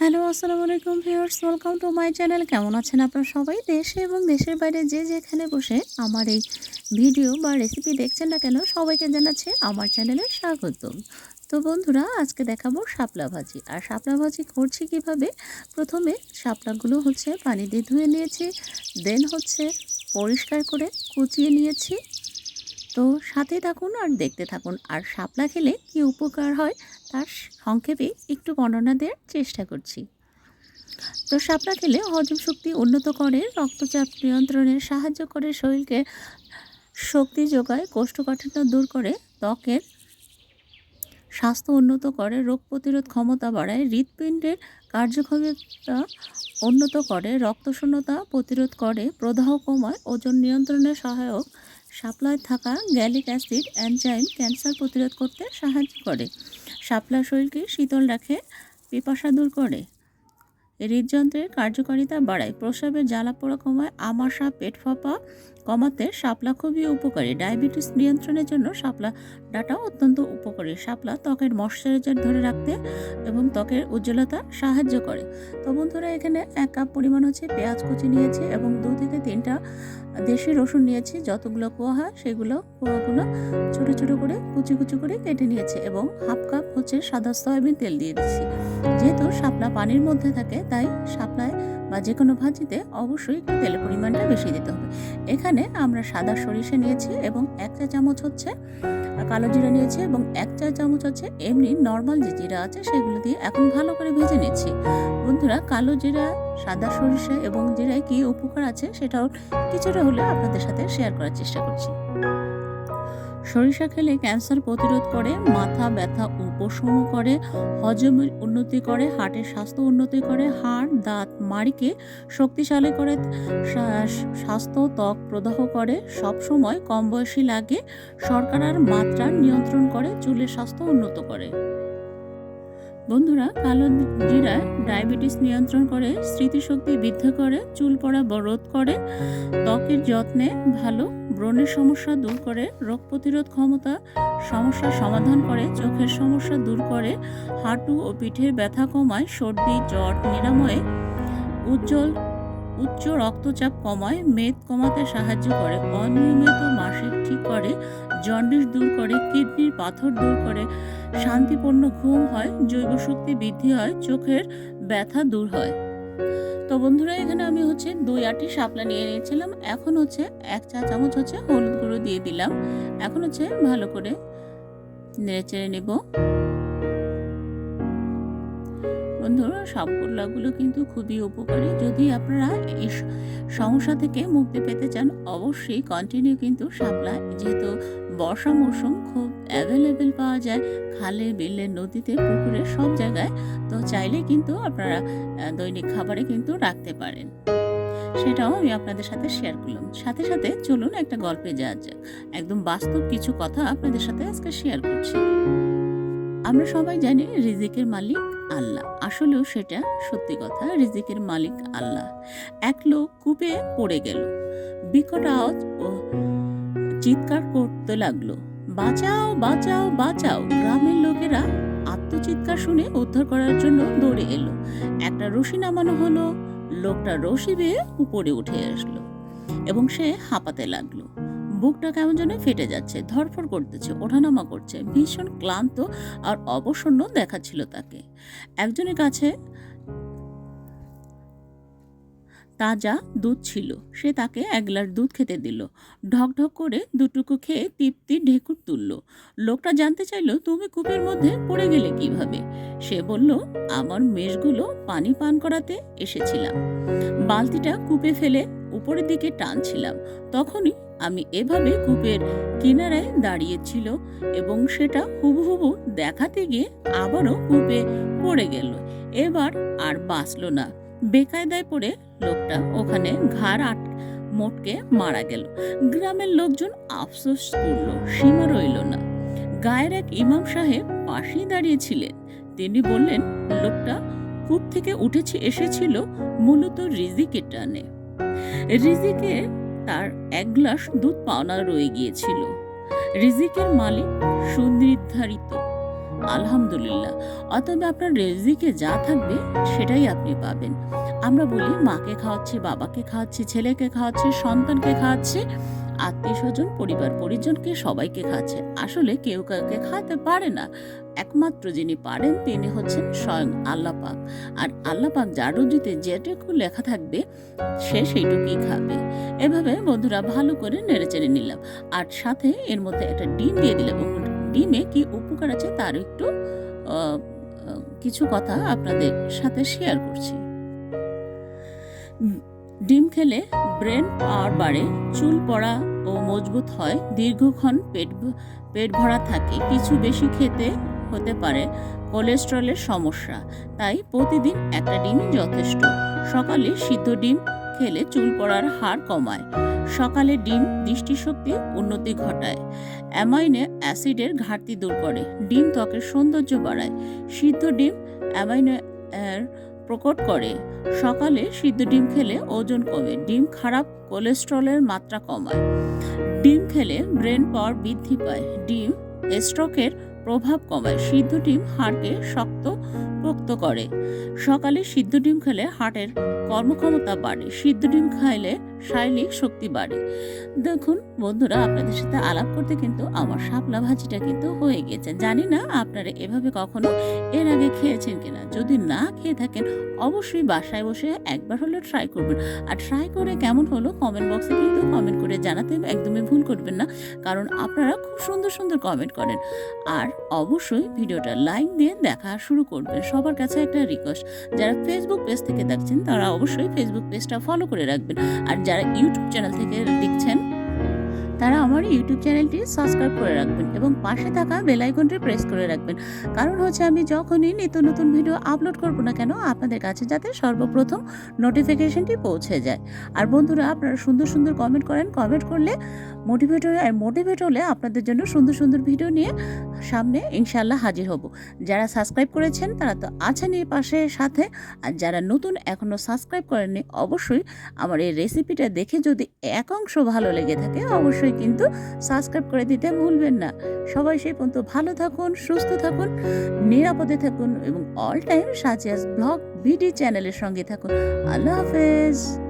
Hello, আসসালামু আলাইকুম viewers welcome to my channel কেমন আছেন আপনারা সবাই? দেশে এবং দেশের বাইরে যে যেখানে বসে আমার এই ভিডিও বা রেসিপি দেখছেন না কেন, সবাইকে জানাচ্ছি আমার চ্যানেলে স্বাগতম। তো বন্ধুরা, আজকে দেখাবো শাপলা ভাজি। আর শাপলা ভাজি করছি কীভাবে? প্রথমে শাপলাগুলো হচ্ছে পানি দিয়ে ধুয়ে নিয়েছি দেন হচ্ছে পরিষ্কার করে কুচিয়ে নিয়েছি। তো সাথে থাকুন আর দেখতে থাকুন। আর শাপলা খেলে কি উপকার হয় তার সংক্ষেপে একটু বর্ণনা দেওয়ার চেষ্টা করছি। তো শাপলা খেলে হজম শক্তি উন্নত করে, রক্তচাপ নিয়ন্ত্রণে সাহায্য করে, শরীরকে শক্তি যোগায়, কোষ্ঠকাঠিন্য দূর করে, ত্বকের স্বাস্থ্য উন্নত করে, রোগ প্রতিরোধ ক্ষমতা বাড়ায়, হৃৎপিণ্ডের কার্যক্ষমতা উন্নত করে, রক্তশূন্যতা প্রতিরোধ করে, প্রদাহ কমায়, ওজন নিয়ন্ত্রণে সহায়ক শাপলায় থাকা গ্যালিক অ্যাসিড অ্যানজাইম ক্যান্সার প্রতিরোধ করতে সাহায্য করে। শাপলা শরীরকে শীতল রাখে, পিপাসা দূর করে। হৃদযন্ত্রের কার্যকারিতা বাড়ায়। প্রস্রাবের জ্বালা পোড়া কমায়। আমাশা পেট ফাঁপা কমাতে শাপলা খুবই উপকারী। ডায়াবেটিস নিয়ন্ত্রণের জন্য শাপলা ডাটা অত্যন্ত উপকারী। শাপলা ত্বকের ময়শ্চারাইজার ধরে রাখতে এবং ত্বকের উজ্জ্বলতা সাহায্য করে। তো বন্ধুরা, এখানে এক কাপ পরিমাণ হচ্ছে পেঁয়াজ কুচি নিয়েছি এবং দু থেকে তিনটা দেশি রসুন নিয়েছি। যতগুলো কোয়া হয় সেগুলো কোয়াগুলো ছোটো ছোটো করে, কুচি কুচি করে কেটে নিয়েছি এবং হাফ কাপ হচ্ছে সাদা সয়াবিন তেল দিয়ে দিচ্ছি। যেহেতু শাপলা পানির মধ্যে থাকে, তাই শাপলায় বা যে কোনো ভাজিতে অবশ্যই তেলের পরিমাণটা বেশি দিতে হবে। এখানে আমরা সাদা সরিষা নিয়েছি এবং এক চা চামচ হচ্ছে কালো জিরা নিয়েছি এবং এক চা চামচ হচ্ছে এমনি নর্মাল যে জিরা আছে সেগুলো দিয়ে এখন ভালো করে ভেজে নিচ্ছি। বন্ধুরা, কালো জিরা, সাদা সরিষা এবং জিরায় কী উপকার আছে সেটাও কিছুটা হলে আপনাদের সাথে শেয়ার করার চেষ্টা করছি। সরিষা খেলে ক্যান্সার প্রতিরোধ করে, মাথা ব্যথা উপশম করে, হজমের উন্নতি করে, হার্টের স্বাস্থ্য উন্নতি করে, হাড়, দাঁত মাড়িকে শক্তিশালী করে স্বাস্থ্য ত্বক প্রদাহ করে সবসময় কম বয়সী লাগে শর্করার মাত্রা নিয়ন্ত্রণ করে, চুলের স্বাস্থ্য উন্নত করে। বন্ধুরা কালো জিরা ডায়াবেটিস নিয়ন্ত্রণ করে, স্মৃতিশক্তি বৃদ্ধি করে, চুল পড়া রোধ করে, ত্বকের যত্নে ভালো, ব্রণের সমস্যা দূর করে, রোগ প্রতিরোধ ক্ষমতা সমস্যার সমাধান করে, চোখের সমস্যা দূর করে, হাঁটু ও পিঠের ব্যথা কমায়, সর্দি, জ্বর, নিরাময়ে উজ্জ্বল, উচ্চ রক্তচাপ কমায়, মেদ কমাতে সাহায্য করে, অনিয়মিত মাসিক ঠিক করে, জন্ডিস দূর করে, কিডনির পাথর দূর করে, শান্তিপূর্ণ ঘুম হয়, জৈব শক্তি বৃদ্ধি হয়, চোখের ব্যথা দূর হয়। তো বন্ধুরা, এখানে আমি হচ্ছে দুই আটি শাপলা নিয়ে নিয়েছিলাম। এখন হচ্ছে এক চা চামচ হচ্ছে হলুদ গুঁড়ো দিয়ে দিলাম। এখন হচ্ছে ভালো করে নেড়ে চেড়ে নেব। বন্ধুরা, সব সাপকোল্লাগুলো কিন্তু খুবই উপকারী। যদি আপনারা এই সমস্যা থেকে মুক্তি পেতে চান, অবশ্যই কন্টিনিউ কিন্তু শাপলা যেহেতু বর্ষা মৌসুম খুব অ্যাভেলেবেল পাওয়া যায়, খালে, বিলে, নদীতে, পুকুরে, সব জায়গায়, তো চাইলে কিন্তু আপনারা দৈনিক খাবারে কিন্তু রাখতে পারেন। সেটাও আমি আপনাদের সাথে শেয়ার করলাম। সাথে সাথে চলুন একটা গল্পে যাওয়া যাক। একদম বাস্তব কিছু কথা আপনাদের সাথে আজকে শেয়ার করছি। আমরা সবাই জানি রিজিকের মালিক আল্লাহ। আসলেও সেটা সত্যি কথা, রিজিকের মালিক আল্লাহ। এক লোক কূপে পড়ে গেল। বিকট আওয়াজ ও চিৎকার করতে লাগল। বাঁচাও বাঁচাও বাঁচাও, গ্রামের লোকেরা আত্মচিৎকার শুনে উদ্ধার করার জন্য দৌড়ে এলো। একটা রশি নামানো হলো। লোকটা রশি বেয়ে উপরে উঠে আসলো এবং সে হাঁপাতে লাগল। বুকটা কেমন যেন ফেটে যাচ্ছে ধরফর করতেছে, ওঠানামা করছে, ভীষণ ক্লান্ত আর অবসন্ন দেখাচ্ছিল তাকে। একজনের কাছে তাজা দুধ ছিল, সে তাকে এক গ্লাস দুধ খেতে দিল। ঢক ঢক করে দুটুকু খেয়ে তৃপ্তি ঢেকুর তুলল। লোকটা জানতে চাইল, তুমি কূপের মধ্যে পড়ে গেলে কীভাবে? সে বলল, আমার মেষগুলো পানি পান করাতে এসেছিলাম। বালতিটা কূপে ফেলে উপরের দিকে টানছিলাম। তখনই আমি এভাবে কূপের কিনারায় দাঁড়িয়েছিল এবং সেটা হুবহুবু দেখাতে গিয়ে আবারও কূপে পড়ে গেল। এবার আর বাঁচল না। বেকায়দায় পড়ে লোকটা ওখানে ঘাড় আট, মোটকে মারা গেল। গ্রামের লোকজন আফসোস করল, সীমা রইল না। গায়ের এক ইমাম সাহেব পাশেই দাঁড়িয়েছিলেন। তিনি বললেন, লোকটা কূপ থেকে উঠেছে, এসেছিল মূলত রিজিকের টানে। রিজিকে তার এক গ্লাস দুধ পাওনা রয়ে গিয়েছিল। রিজিকের মালিক সুনির্ধারিত আলহামদুলিল্লাহ। অতএব আপনার রেজিকে যা থাকবে, সেটাই আপনি পাবেন। আমরা বলি, মাকে খাওয়াচ্ছি, বাবাকে খাওয়াচ্ছি, ছেলেকে খাওয়াচ্ছি, সন্তানকে খাওয়াচ্ছি আত্মীয় স্বজন পরিবার পরিজনকে সবাইকে খাচ্ছে আসলে কেউ কাউকে খাওয়াতে পারে না। একমাত্র যিনি পারেন, তিনি হচ্ছেন স্বয়ং আল্লাপাক আর আল্লাপাক যার যেটুকু লেখা থাকবে, সে সেইটুকুই খাবে। এভাবে বন্ধুরা ভালো করে নেড়ে চেড়ে নিলাম। আর সাথে এর মধ্যে একটা ডিম দিয়ে দিলাম। ডিমে কি উপকার আছে তার একটু কিছু কথা আপনাদের সাথে শেয়ার করছি। ডিম খেলে ব্রেন পাওয়ার বাড়ে, চুল পড়া ও মজবুত হয়, দীর্ঘক্ষণ পেট পেট ভরা থাকে, কিছু বেশি খেতে হতে পারে কোলেস্ট্রলের সমস্যা, তাই প্রতিদিন একটা ডিমই যথেষ্ট। সকালে সিদ্ধ ডিম খেলে চুল পড়ার হার কমায়। সকালে ডিম, দৃষ্টিশক্তি উন্নতি ঘটায়। অ্যামাইনে অ্যাসিডের ঘাটতি দূর করে। ডিম ত্বকের সৌন্দর্য বাড়ায়। সিদ্ধ ডিম অ্যামাইনো প্রকট করে। সকালে সিদ্ধ ডিম খেলে ওজন কমে। ডিম খারাপ কোলেস্ট্রলের মাত্রা কমায়। ডিম খেলে ব্রেন পাওয়ার বৃদ্ধি পায়। ডিম স্ট্রোকের প্রভাব কমায়। সিদ্ধ ডিম হাড়কে শক্ত পোক্ত করে। সকালে সিদ্ধ ডিম খেলে হার্টের কর্মক্ষমতা বাড়ে। সিদ্ধ ডিম খাইলে শারীরিক শক্তি বাড়ে। দেখুন, বন্ধুরা, আপনাদের সাথে আলাপ করতে কিন্তু আমার শাপলা ভাজিটা কিন্তু হয়ে গেছে। জানি না আপনারা এভাবে কখনো এর আগে খেয়েছেন কিনা। যদি না খেয়ে থাকেন, অবশ্যই বাসায় বসে একবার হলেও ট্রাই করবেন। আর ট্রাই করে কেমন হলো কমেন্ট বক্সে কিন্তু কমেন্ট করে জানাতে একদমই ভুল করবেন না। কারণ আপনারা খুব সুন্দর সুন্দর কমেন্ট করেন। আর অবশ্যই ভিডিওটা লাইক দিয়ে দেখা শুরু করবেন। সবার কাছে একটা রিকোয়েস্ট যারা ফেসবুক পেজ থেকে দেখছেন, তারা অবশ্যই ফেসবুক পেজটা ফলো করে রাখবেন। আর যারা ইউটিউব চ্যানেল থেকে দেখছেন, তারা আমার ইউটিউব চ্যানেলটি সাবস্ক্রাইব করে রাখবেন এবং পাশে থাকা বেল আইকনটি প্রেস করে রাখবেন। কারণ হচ্ছে আমি যখনই নিত্য নতুন ভিডিও আপলোড করব না কেন, আপনাদের কাছে যাতে সর্বপ্রথম নোটিফিকেশনটি পৌঁছে যায়। আর বন্ধুরা, আপনারা সুন্দর সুন্দর কমেন্ট করেন। কমেন্ট করলে মোটিভেট হয়ে আর মোটিভেট হলে আপনাদের জন্য সুন্দর সুন্দর ভিডিও নিয়ে সামনে ইনশাল্লাহ হাজির হব। যারা সাবস্ক্রাইব করেছেন, তারা তো আছেনই পাশে সাথে। আর যারা নতুন এখনও সাবস্ক্রাইব করেননি, অবশ্যই আমার এই রেসিপিটা দেখে যদি এক অংশ ভালো লেগে থাকে, অবশ্যই কিন্তু সাবস্ক্রাইব করে দিতে ভুলবেন না। সবাই সেই পর্যন্ত ভালো থাকুন, সুস্থ থাকুন, নিরাপদে থাকুন এবং all time Sajia's blog BD চ্যানেলের সঙ্গে থাকুন। আল্লাহ হাফেজ।